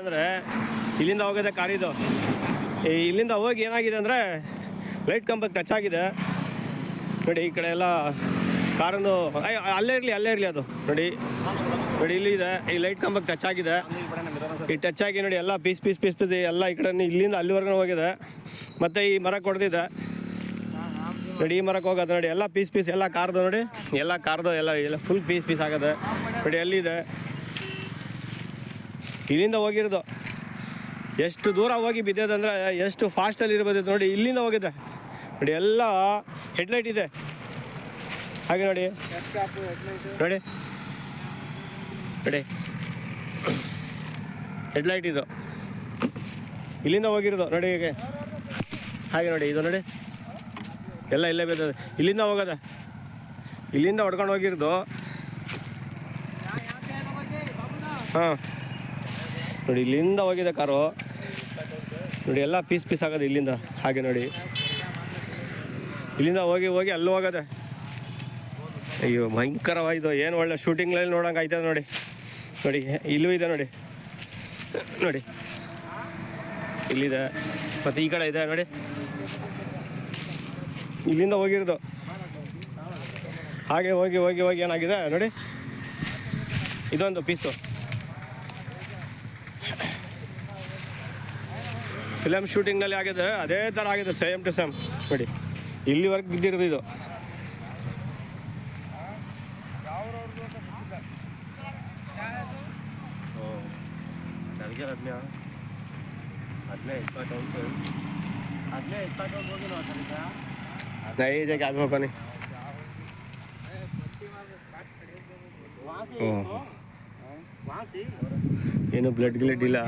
ಅಂದರೆ ಇಲ್ಲಿಂದ ಹೋಗಿದೆ ಕಾರಿದು ಇಲ್ಲಿಂದ ಹೋಗಿ ಏನಾಗಿದೆ ಅಂದರೆ ಲೈಟ್ ಕಂಬಕ್ಕೆ ಟಚ್ ಆಗಿದೆ. ನೋಡಿ, ಈ ಕಡೆ ಎಲ್ಲ ಕಾರನ್ನು ಅಲ್ಲೇ ಇರಲಿ ಅಲ್ಲೇ ಇರಲಿ ಅದು. ನೋಡಿ ನೋಡಿ, ಇಲ್ಲಿ ಇದೆ. ಈ ಲೈಟ್ ಕಂಬಕ್ಕೆ ಟಚ್ ಆಗಿದೆ. ಈ ಟಚ್ ಆಗಿ ನೋಡಿ, ಎಲ್ಲ ಪೀಸ್ ಪೀಸ್ ಪೀಸ್ ಪೀಸ್ ಎಲ್ಲ ಈ ಕಡೆ ಇಲ್ಲಿಂದ ಅಲ್ಲಿವರೆಗೂ ಹೋಗಿದೆ. ಮತ್ತು ಈ ಮರ ಹೊಡೆದಿದೆ ನೋಡಿ, ಈ ಮರಕ್ಕೆ ಹೋಗೋದು ನೋಡಿ, ಎಲ್ಲ ಪೀಸ್ ಪೀಸ್, ಎಲ್ಲ ಕಾರ್ದು ನೋಡಿ. ಎಲ್ಲ ಕಾರ್ದು ಎಲ್ಲ ಎಲ್ಲ ಫುಲ್ ಪೀಸ್ ಪೀಸ್ ಆಗೋದೆ. ನೋಡಿ, ಎಲ್ಲಿದೆ? ಇಲ್ಲಿಂದ ಹೋಗಿರೋದು. ಎಷ್ಟು ದೂರ ಹೋಗಿ ಬಿದ್ದದಂದ್ರೆ ಎಷ್ಟು ಫಾಸ್ಟಲ್ಲಿ ಇರ್ಬೋದಿತ್ತು ನೋಡಿ, ಇಲ್ಲಿಂದ ಹೋಗಿದೆ. ನೋಡಿ, ಎಲ್ಲ ಹೆಡ್ಲೈಟ್ ಇದೆ. ಹಾಗೆ ನೋಡಿ. ನೋಡಿ. ನೋಡಿ. ಹೆಡ್ಲೈಟ್ ಇದು. ಇಲ್ಲಿಂದ ಹೋಗಿರೋದು. ನೋಡಿ ಹೀಗೆ. ಹಾಗೆ ನೋಡಿ, ಇದು ನೋಡಿ. ಎಲ್ಲ ಇಲ್ಲೇ ಬಿದ್ದದೆ ಇಲ್ಲಿಂದ ಹೋಗೋದೆ. ಇಲ್ಲಿಂದ ಹೊಡ್ಕೊಂಡು ಹೋಗಿರೋದು. ಹಾಂ. ನೋಡಿ, ಇಲ್ಲಿಂದ ಹೋಗಿದೆ ಕಾರು. ನೋಡಿ, ಎಲ್ಲ ಪೀಸ್ ಪೀಸ್ ಆಗೋದು ಇಲ್ಲಿಂದ. ಹಾಗೆ ನೋಡಿ. ಇಲ್ಲಿಂದ ಹೋಗಿ ಹೋಗಿ ಅಲ್ಲೂ ಹೋಗೋದೆ. ಅಯ್ಯೋ ಭಯಂಕರವಾಯಿತು ಏನು ಒಳ್ಳೆ ಶೂಟಿಂಗ್ಲಲ್ಲಿ ನೋಡೋಂಗೆ ಆಯ್ತದೆ ನೋಡಿ. ನೋಡಿ, ಇಲ್ಲೂ ಇದೆ ನೋಡಿ. ನೋಡಿ. ಇಲ್ಲಿದೆ. ಮತ್ತು ಈ ಕಡೆ ಇದೆ ನೋಡಿ. ಇಲ್ಲಿಂದ ಹೋಗಿರೋದು. ಹಾಗೆ ಹೋಗಿ ಹೋಗಿ ಹೋಗಿ ಏನಾಗಿದೆ ನೋಡಿ. ಇದೊಂದು ಪೀಸು. ಫಿಲಮ್ ಶೂಟಿಂಗ್ನಲ್ಲಿ ಆಗಿದೆ. ಅದೇ ಥರ ಆಗಿದೆ. ಸೇಮ್ ಟು ಸೇಮ್ ನೋಡಿ, ಇಲ್ಲಿವರೆಗೆ ಬಿದ್ದಿರೋದು ಇದು. ಏನು ಬ್ಲಡ್ ಗ್ಲಡ್ ಇಲ್ಲ.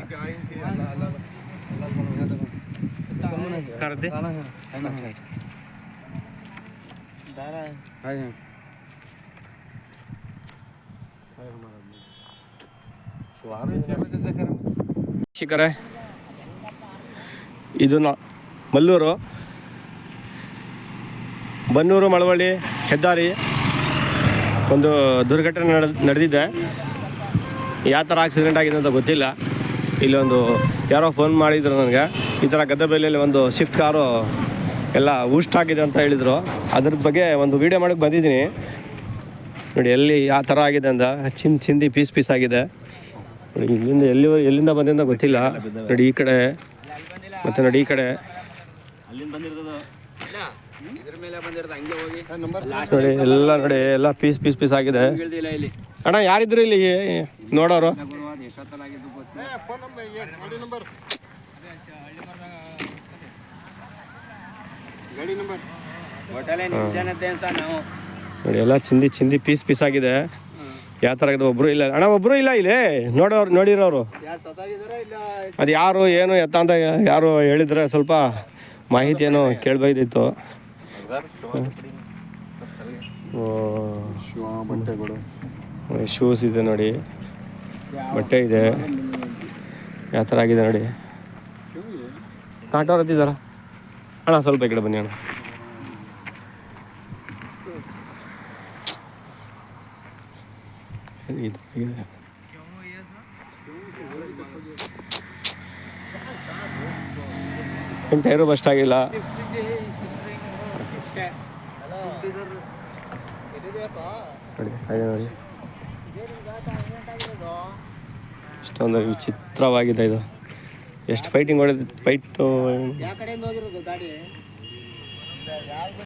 ಶಿಖರೆ, ಇದು ನಾ ಮಲ್ಲೂರು. ಬನ್ನೂರು ಮಳವಳ್ಳಿ ಹೆದ್ದಾರಿ ಒಂದು ದುರ್ಘಟನೆ ನಡೆ ನಡೆದಿದೆ. ಯಾವ ಥರ ಆಕ್ಸಿಡೆಂಟ್ ಆಗಿದೆ ಅಂತ ಗೊತ್ತಿಲ್ಲ. ಇಲ್ಲೊಂದು ಯಾರೋ ಫೋನ್ ಮಾಡಿದ್ರು ನನಗೆ. ಈ ಥರ ಗದ್ದೆಬೆಲೆಯಲ್ಲಿ ಒಂದು ಶಿಫ್ಟ್ ಕಾರು ಎಲ್ಲ ಊಸ್ಟ್ ಆಗಿದೆ ಅಂತ ಹೇಳಿದರು. ಅದ್ರ ಬಗ್ಗೆ ಒಂದು ವೀಡಿಯೋ ಮಾಡಕ್ಕೆ ಬಂದಿದ್ದೀನಿ. ನೋಡಿ ಎಲ್ಲಿ ಯಾವ ಥರ ಆಗಿದೆ ಅಂತ ಚಿನ್ ಚಿಂದಿ ಪೀಸ್ ಪೀಸ್ ಆಗಿದೆ. ನೋಡಿ ಇಲ್ಲಿಂದ ಎಲ್ಲಿ ಎಲ್ಲಿಂದ ಬಂದಿಂದ ಗೊತ್ತಿಲ್ಲ. ನೋಡಿ ಈ ಕಡೆ ಮತ್ತು ನೋಡಿ ಈ ಕಡೆ. ನೋಡಿ ಎಲ್ಲ ನೋಡಿ ಎಲ್ಲ ಪೀಸ್ ಪೀಸ್ ಪೀಸ್ ಆಗಿದೆ. ಇಲ್ಲಿ. ಅಣ್ಣ ಯಾರಿದ್ರು ಇಲ್ಲಿ ನೋಡೋರು? ನೋಡಿ ಎಲ್ಲ ಚಿಂದಿ ಚಿಂದಿ ಪೀಸ್ ಪೀಸ್ ಆಗಿದೆ. ಯಾವ ಥರ ಆಗಿದೆ? ಒಬ್ಬರು ಇಲ್ಲ. ಅಣ್ಣ ಒಬ್ಬರು ಇಲ್ಲ ಇಲ್ಲಿ. ನೋಡೋರು ನೋಡಿರೋರು. ಅದು ಯಾರು ಏನು ಎತ್ತ ಅಂತ ಯಾರು ಹೇಳಿದ್ರೆ ಸ್ವಲ್ಪ ಮಾಹಿತಿ ಏನೋ ಕೇಳಬೇಕಿತ್ತು ಶೂಸ್ ಇದೆ ನೋಡಿ. ಬಟ್ಟೆ ಇದೆ. ಯಾವ ಥರ ಆಗಿದೆ ನೋಡಿ. ಕಾಟೋರ್ ಹತ್ತಿದಾರ ಅಣ್ಣ, ಸ್ವಲ್ಪ ಕಡೆ ಬನ್ನಿ ಅಣ್ಣ. ಟೈರು ಬಸ್ಟ್ ಆಗಿಲ್ಲ. ನೋಡಿ, ಹಾಗೆ ನೋಡಿ. ಇಷ್ಟೊಂದು ವಿಚಿತ್ರವಾಗಿದೆ ಇದು. ಎಷ್ಟು ಫೈಟಿಂಗ್ ಹೊಡೆದು ಫೈಟು